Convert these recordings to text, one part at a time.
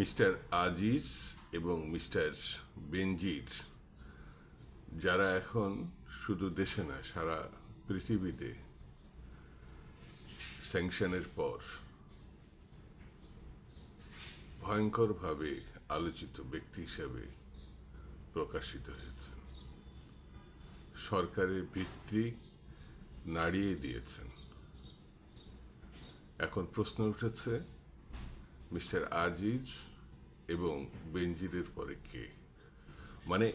Mister Aziz এবং mister বেনজির, যারা এখন শুধু দেশে না, সারা পৃথিবীতে স্যাংশনের পর ভয়ঙ্করভাবে আলোচিত ব্যক্তি হিসাবে প্রকাশিত হয়েছেন সরকারের ভিত্তি নাড়িয়ে দিয়েছেন। এখন প্রশ্ন উঠেছে মিস্টার আজিজ এবং বেনজিরের পরে কে? মানে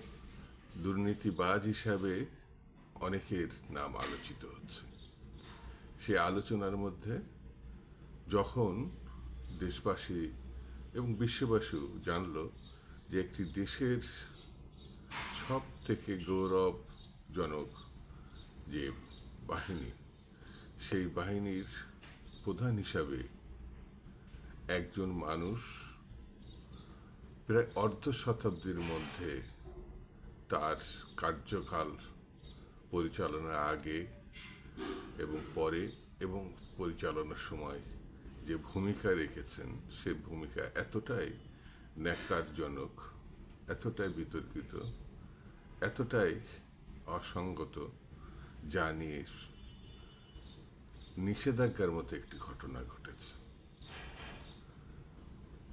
দুর্নীতিবাজ হিসাবে অনেকের নাম আলোচিত হচ্ছে। সেই আলোচনার মধ্যে যখন দেশবাসী এবং বিশ্ববাসীও জানল যে একটি দেশের সব থেকে গৌরবজনক যে বাহিনী, সেই বাহিনীর প্রধান হিসাবে একজন মানুষ প্রায় অর্ধ শতাব্দীর মধ্যে তার কার্যকাল পরিচালনার আগে এবং পরে এবং পরিচালনার সময় যে ভূমিকা রেখেছেন, সে ভূমিকা এতটাই ন্যাকারজনক এতটাই বিতর্কিত, এতটাই অসঙ্গত, যা নিয়ে নিষেধাজ্ঞার মতো একটি ঘটনা ঘটেছে।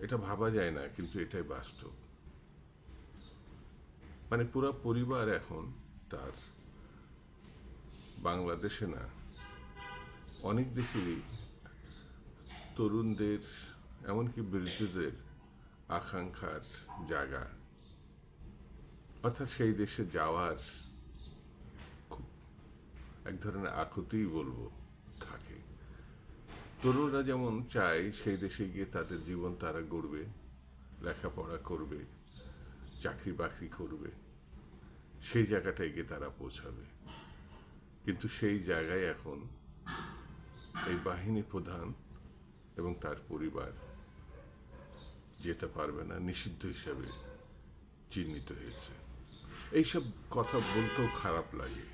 এটা ভাবা যায় না, কিন্তু এটাই বাস্তব। মানে পুরো পরিবার এখন তার বাংলাদেশে না, অনেক দেশেরই তরুণদের, এমনকি বৃদ্ধদের আকাঙ্ক্ষার জায়গা। অর্থাৎ সেই দেশে যাওয়ার খুব এক ধরনের আকুতিই বলব থাকে। তরুণরা যেমন চায়, সেই দেশে গিয়ে তাদের জীবন তারা গড়বে, লেখাপড়া করবে চাকরি বাকরি করবে। সেই জায়গাটায় গিয়ে তারা পৌঁছাবে। কিন্তু সেই জায়গায় এখন এই বাহিনী প্রধান এবং তার পরিবার যেতে পারবে না, নিষিদ্ধ হিসাবে চিহ্নিত হয়েছে। এইসব কথা বলতেও খারাপ লাগে,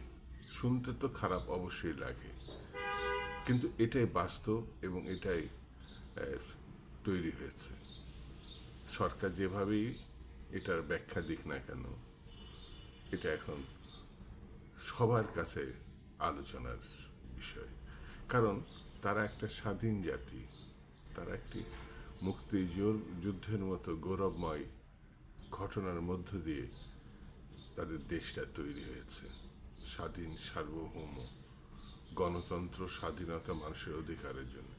শুনতে তো খারাপ অবশ্যই লাগে। কিন্তু এটাই বাস্তব এবং এটাই তৈরি হয়েছে। সরকার যেভাবেই এটার ব্যাখ্যা দিক না কেন, এটা এখন সবার কাছে আলোচনার বিষয়। কারণ তারা একটা স্বাধীন জাতি, তারা একটি মুক্তি যুদ্ধের মতো গৌরবময় ঘটনার মধ্য দিয়ে তাদের দেশটা তৈরি হয়েছে। স্বাধীন সার্বভৌম গণতন্ত্র স্বাধীনতা মানুষের অধিকারের জন্য।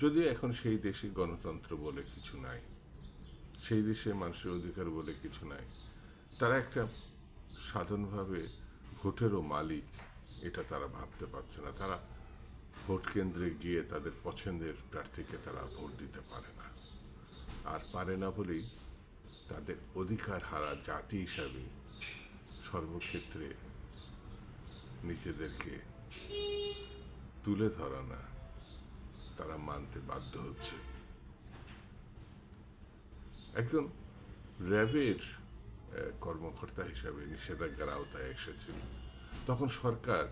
যদিও এখন সেই দেশে গণতন্ত্র বলে কিছু নাই, সেই দেশে মানুষের অধিকার বলে কিছু নাই, তারা একটা সাধারণভাবে ভোটেরও মালিক, এটা তারা ভাবতে পারছে না। তারা ভোট কেন্দ্রে গিয়ে তাদের পছন্দের প্রার্থীকে তারা ভোট দিতে পারে না। আর পারে না বলেই তাদের অধিকার হারা জাতি হিসাবে সর্বক্ষেত্রে নিজেদেরকে তুলে ধরা না। তারা মানতে বাধ্য হচ্ছে। একজন র্যাবের কর্মকর্তা হিসাবে নিষেধাজ্ঞার আওতায় এসেছিল তখন সরকার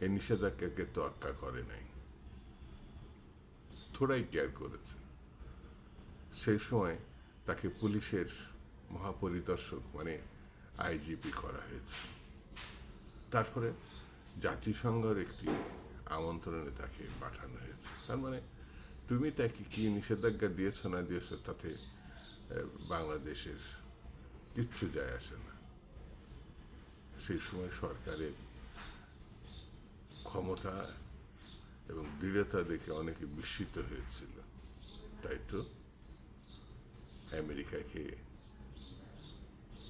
এই নিষেধাজ্ঞাকে তোয়াক্কা করে নাই। থোড়াই কেয়ার করেছে। সেই সময় তাকে পুলিশের মহাপরিদর্শক মানে আইজিপি করা হয়েছে। তারপরে জাতিসংঘের একটি আমন্ত্রণে তাকে পাঠানো হয়েছে। তার মানে তুমি তাকে কি নিষেধাজ্ঞা দিয়েছ না দিয়েছ তাতে বাংলাদেশের কিচ্ছু যায় আসে না। সেই সময় সরকারের ক্ষমতা এবং দৃঢ়তা দেখে অনেকে বিস্মিত হয়েছিল। তাই তো? আমেরিকাকে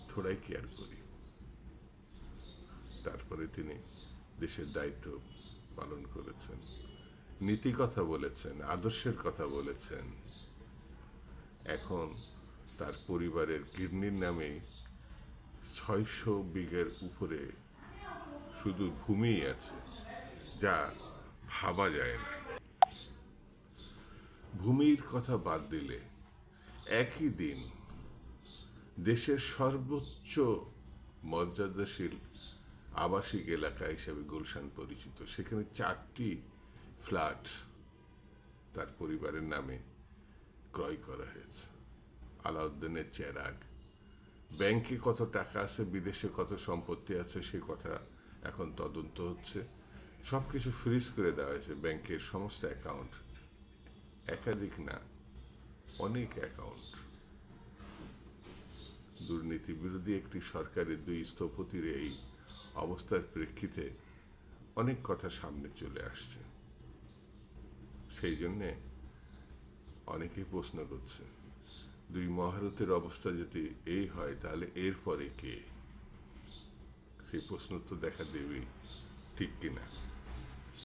থোড়াই কেয়ার করি। তারপরে তিনি দেশের দায়িত্ব পালন করেছেন, নীতি কথা বলেছেন, আদর্শের কথা বলেছেন। এখন তার পরিবারের কিডনির নামে ছয়শো বিঘের উপরে শুধু ভূমিই আছে, যা ভাবা যায় না। ভূমির কথা বাদ দিলে একই দিন দেশের সর্বোচ্চ মর্যাদাশীল আবাসিক এলাকা হিসেবে গুলশান পরিচিত। সেখানে চারটি ফ্ল্যাট তার পরিবারের নামে ক্রয় করা হয়েছে। আলাউদ্দিনের চেরাগ। ব্যাংকে কত টাকা আছে, বিদেশে কত সম্পত্তি আছে, সে কথা এখন তদন্ত হচ্ছে। সব কিছু ফ্রিজ করে দেওয়া হয়েছে ব্যাংকের সমস্ত অ্যাকাউন্ট একাধিক না, অনেক অ্যাকাউন্ট দুর্নীতি বিরোধী একটি সরকারের দুই স্থপতির এই অবস্থার প্রেক্ষিতে অনেক কথা সামনে চলে আসছে। সেই জন্যে অনেকেই প্রশ্ন করছে, দুই মহারতের অবস্থা যদি এই হয়, তাহলে এরপরে কে? সেই প্রশ্ন তো দেখা দেবেই ঠিক কিনা।